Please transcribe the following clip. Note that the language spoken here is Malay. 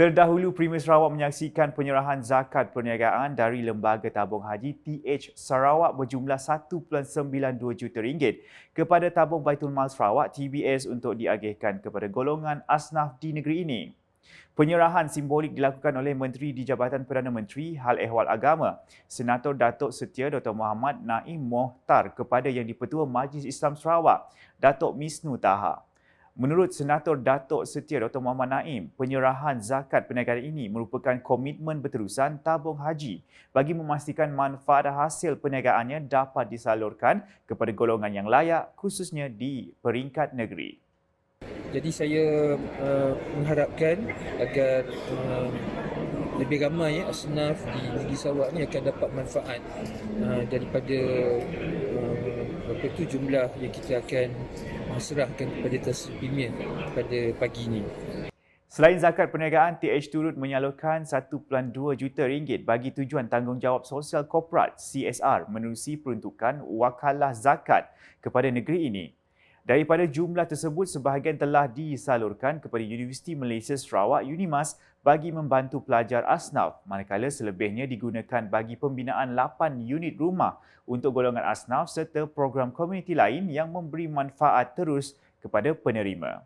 Terdahulu Primus Sarawak menyaksikan penyerahan zakat perniagaan dari Lembaga Tabung Haji TH Sarawak berjumlah 1.92 juta ringgit kepada Tabung Baitul Mal Sarawak TBS untuk diagihkan kepada golongan asnaf di negeri ini. Penyerahan simbolik dilakukan oleh Menteri di Jabatan Perdana Menteri Hal Ehwal Agama, Senator Datuk Setia Dr. Muhammad Naim Mohtar kepada Yang di-Pertua Majlis Islam Sarawak, Datuk Misnu Taha. Menurut Senator Datuk Setia Dr. Muhammad Naim, penyerahan zakat perniagaan ini merupakan komitmen berterusan tabung haji bagi memastikan manfaat hasil perniagaannya dapat disalurkan kepada golongan yang layak khususnya di peringkat negeri. Jadi saya uh, mengharapkan agar uh, lebih ramai asnaf di negeri Sarawak ni akan dapat manfaat uh, daripada uh, berapa tu jumlah yang kita akan serahkan kepada tasbimir pada pagi ini. Selain zakat perniagaan, TH turut menyalurkan 1.2 juta ringgit bagi tujuan tanggungjawab sosial korporat CSR menerusi peruntukan wakalah zakat kepada negeri ini. Daripada jumlah tersebut, sebahagian telah disalurkan kepada Universiti Malaysia Sarawak UNIMAS bagi membantu pelajar asnaf manakala selebihnya digunakan bagi pembinaan 8 unit rumah untuk golongan asnaf serta program komuniti lain yang memberi manfaat terus kepada penerima.